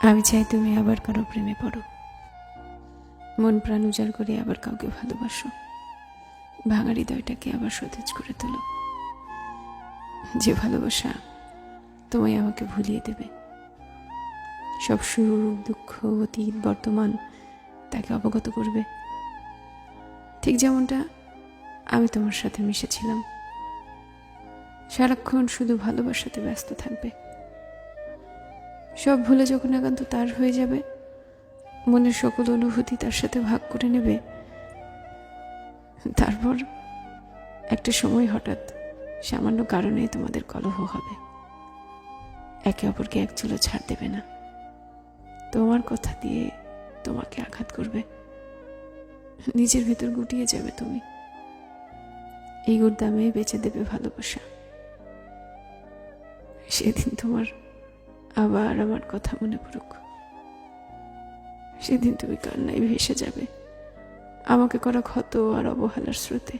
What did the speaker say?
আমি চাই তুমি আবার কারও প্রেমে পড়ো। মন প্রাণ উজাড় করে আবার কাউকে ভালোবাসো। ভাঙা হৃদয়টাকে আবার সতেজ করে তোলো। যে ভালোবাসা তোমায় আমাকে ভুলিয়ে দেবে। সব সুখ, দুঃখ, অতীত, বর্তমান তাকে অবগত করবে। ঠিক যেমনটা আমি তোমার সাথে মিশেছিলাম। সারাক্ষণ শুধু ভালোবাসাতে ব্যস্ত থাকবে। সব ভুলে যখন একান্ত তার হয়ে যাবে, মনের সকল অনুভূতি তার সাথে ভাগ করে নেবে। তারপর একটা সময় হঠাৎ সামান্য কারণে তোমাদের কলহ হবে। একে অপরকে এক চুলো ছাড় দেবে না। তোমার কথা দিয়ে তোমাকে আঘাত করবে। নিজের ভেতর গুটিয়ে যাবে তুমি। এই দামে বেচে দেবে ভালোবাসা। সেদিন তোমার আবার আমার কথা মনে পড়ুক। সেদিন তুমি কান্নায় ভেসে যাবে। আমাকে করা ক্ষত আর অবহেলার স্রোতে।